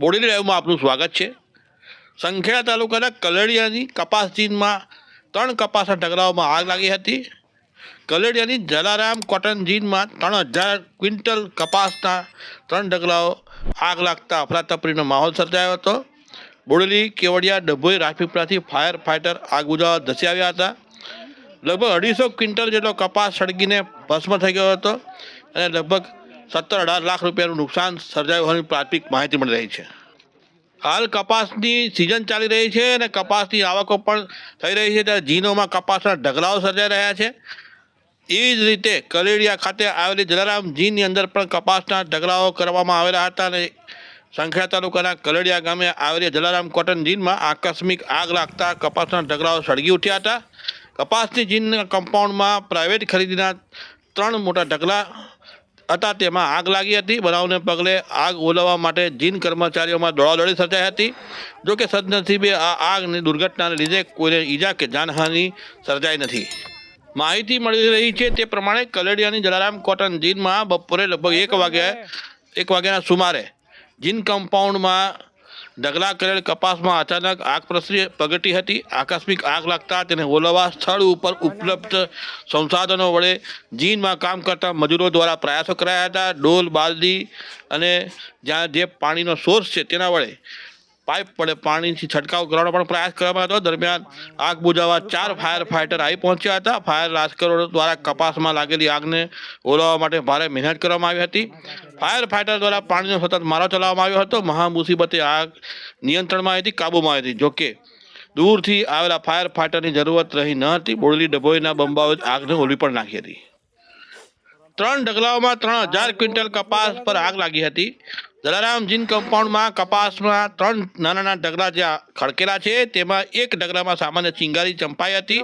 બોડેલી લાઈવમાં આપનું સ્વાગત છે. સંખેડા તાલુકાના કલડિયાની કપાસ જીનમાં ત્રણ કપાસના ઢગલાઓમાં આગ લાગી હતી. કલડિયાની જલારામ કોટન જીનમાં ત્રણ હજાર ક્વિન્ટલ કપાસના ત્રણ ઢગલાઓ આગ લાગતા અફરાતફરીનો માહોલ સર્જાયો હતો. બોડેલી, કેવડિયા, ડભોઈ, રાજપીપળાથી ફાયર ફાઇટર આગ બુજાવવા ધસી આવ્યા હતા. લગભગ અઢીસો ક્વિન્ટલ જેટલો કપાસ સળગીને ભસ્મ થઈ ગયો હતો અને લગભગ સત્તર અઢાર લાખ રૂપિયાનું નુકસાન સર્જાયું હોવાની પ્રાથમિક માહિતી મળી રહી છે. હાલ કપાસની સિઝન ચાલી રહી છે અને કપાસની આવકો પણ થઈ રહી છે. ત્યારે જીનોમાં કપાસના ઢગલાઓ સર્જાઈ રહ્યા છે. એવી જ રીતે કલેડિયા ખાતે આવેલી જલારામ જીનની અંદર પણ કપાસના ઢગલાઓ કરવામાં આવેલા હતા અને સંખ્યા તાલુકાના કલેડિયા ગામે આવેલી જલારામ કોટન જીનમાં આકસ્મિક આગ લાગતા કપાસના ઢગલાઓ સળગી ઉઠ્યા હતા. કપાસની જીનના કમ્પાઉન્ડમાં પ્રાઇવેટ ખરીદીના ત્રણ મોટા ઢગલા હતા, તેમાં આગ લાગી હતી. બનાવને પગલે આગ ઓલવવા માટે જીન કર્મચારીઓમાં દોડાદોડી સર્જાઈ હતી. જોકે સદનસીબે આ આગની દુર્ઘટનાને લીધે કોઈને ઈજા કે જાનહાનિ સર્જાઈ નથી. માહિતી મળી રહી છે તે પ્રમાણે કલેડિયાની જલારામ કોટન જીનમાં બપોરે લગભગ એક વાગ્યા, એક વાગ્યાના સુમારે જીન કમ્પાઉન્ડમાં ઢગલા કરેલ કપાસમાં અચાનક આગ પ્રગટી હતી. આકસ્મિક આગ લાગતા તેને ઓલવવા સ્થળ ઉપર ઉપલબ્ધ સંસાધનો વડે જીનમાં કામ કરતા મજૂરો દ્વારા પ્રયાસો કરાયા હતા. ડોલ, બાલદી અને જ્યાં જે પાણીનો સોર્સ છે તેના વડે પાઇપ પડે, પાણીથી છંટકાવ કરવાનો પણ પ્રયાસ કરવામાં હતો. દરમિયાન આગ બુજાવવા ચાર ફાયર ફાઇટર આવી પહોંચ્યા હતા. ફાયર લાશ્કરો દ્વારા કપાસમાં લાગેલી આગને ઓલવવા માટે ભારે મહેનત કરવામાં આવી હતી. ફાયર ફાઇટર દ્વારા પાણીનો સતત મારો ચલાવવામાં આવ્યો હતો. મહામુસીબતે આગ નિયંત્રણમાં આવી હતી, કાબૂમાં આવી હતી જોકે દૂરથી આવેલા ફાયર ફાઇટરની જરૂરત રહી ન હતી. બોડેલી ડભોઈના બંબાઓ આગને ઓલવી પણ નાખી હતી. ત્રણ ઢગલાઓમાં ત્રણ હજાર ક્વિન્ટલ કપાસ પર આગ લાગી હતી. જલારામ જીન કમ્પાઉન્ડમાં કપાસમાં ત્રણ નાના નાના ઢગલા જ્યાં ખડકેલા છે તેમાં એક ઢગલામાં સામાન્ય ચિંગારી ચંપાઈ હતી.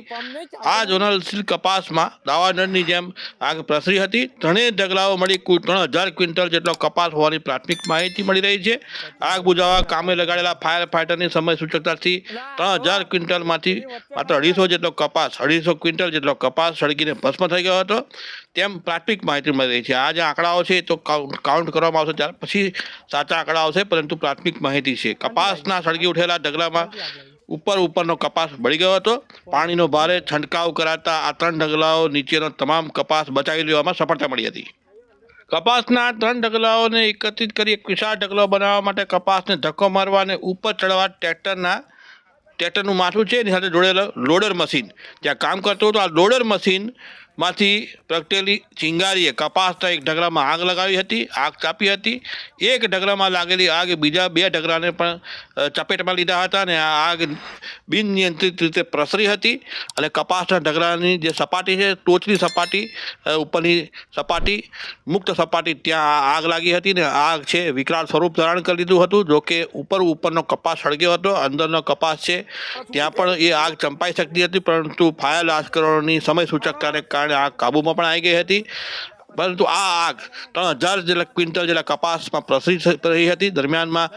આ જોનલ સીલ કપાસમાં દાવાનળની જેમ આગ પ્રસરી હતી. ત્રણેય ઢગલાઓ મળી કુલ ત્રણ હજાર ક્વિન્ટલ જેટલો કપાસ હોવાની પ્રાથમિક માહિતી મળી રહી છે. આગ બુઝાવવા કામે લગાડેલા ફાયર ફાઇટરની સમય સૂચકતાથી ત્રણ હજાર ક્વિન્ટલમાંથી માત્ર અઢીસો જેટલો કપાસ અઢીસો ક્વિન્ટલ જેટલો કપાસ સળગીને ભસ્મ થઈ ગયો હતો. તેમ પ્રાથમિક માહિતી મળી રહી છે. આ જે આંકડાઓ છે તો કાઉન્ટ કાઉન્ટ કરવામાં આવશે ત્યાર પછી સાચા આંકડા આવશે પરંતુ પ્રાથમિક માહિતી છે. કપાસના સળગી ઉઠેલા ઢગલામાં ઉપર ઉપરનો કપાસ બળી ગયો હતો. પાણીનો ભારે છંટકાવ કરાતા આ ત્રણ ઢગલાઓ નીચેનો તમામ કપાસ બચાવી લેવામાં સફળતા મળી હતી. કપાસના ત્રણ ઢગલાઓને એકત્રિત કરી એક વિશાળ ઢગલો બનાવવા માટે કપાસને ધક્કો મારવા અને ઉપર ચડવા ટ્રેક્ટરના ટ્રેક્ટરનું માથું છે એની સાથે જોડેલો લોડર મશીન. જ્યાં કામ કરતું હતું આ લોડર મશીનમાંથી પ્રગટેલી ચિંગારીએ કપાસના એક ઢગલામાં આગ લગાવી હતી, આગ ચાપી હતી. એક ઢગલામાં લાગેલી આગ બીજા બે ઢગલાને પણ ચપેટમાં લીધા હતા અને આ આગ બિનનિયંત્રિત રીતે પ્રસરી હતી અને કપાસના ઢગલાની જે સપાટી છે, ટોચની સપાટી ઉપરની સપાટી, મુક્ત સપાટી, ત્યાં આગ લાગી હતી ને આગ છે વિકરાળ સ્વરૂપ ધારણ કરી લીધું હતું જોકે ઉપર ઉપરનો કપાસ સળગ્યો હતો, અંદરનો કપાસ છે, ત્યાં પણ એ આગ ચંપાઈ શકતી હતી, પરંતુ ફાયર લાશ્કરોની સમય સૂચકતાને કારણે આગ કાબૂમાં પણ આવી ગઈ હતી. પરંતુ આ આગ ત્રણ હજાર જેટલા ક્વિન્ટલ જેટલા કપાસમાં પ્રસરી રહી હતી. દરમિયાનમાં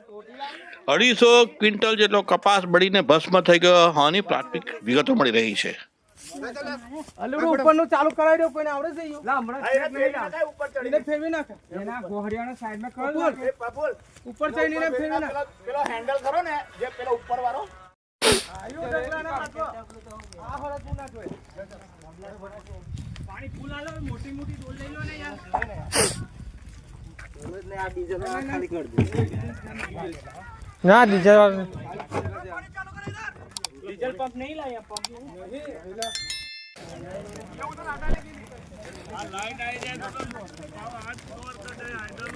અઢીસો ક્વિન્ટલ જેટલો કપાસ બળીને ભસ્મ થઈ ગયો. હોવાની પ્રાથમિક વિગતો મળી રહી છે. અલુડું ઉપરનું ચાલુ કરાવી દો કોઈને આવડે છે ઈ? એને ફેરવી નાખે. એના ગોહરિયાના સાઈડમાં કરો ઉપર ચડીને ફેરવી નાખે. પેલો હેન્ડલ ખરો ને જે પેલો ઉપર વાળો આયો ઢગલાને પાછો. આ ફરજ તું ના જોઈ. પાણી ફૂલ આલો મોટી મોટી ડોલ લઈ લો યાર. ના ડીઝલ ડીઝલ પંપ નહીં લાયા પંપ લાઈટ આવી જાય તો આજ ફોર કટે હાઇડ્રોલ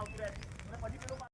Não é pode ir pelo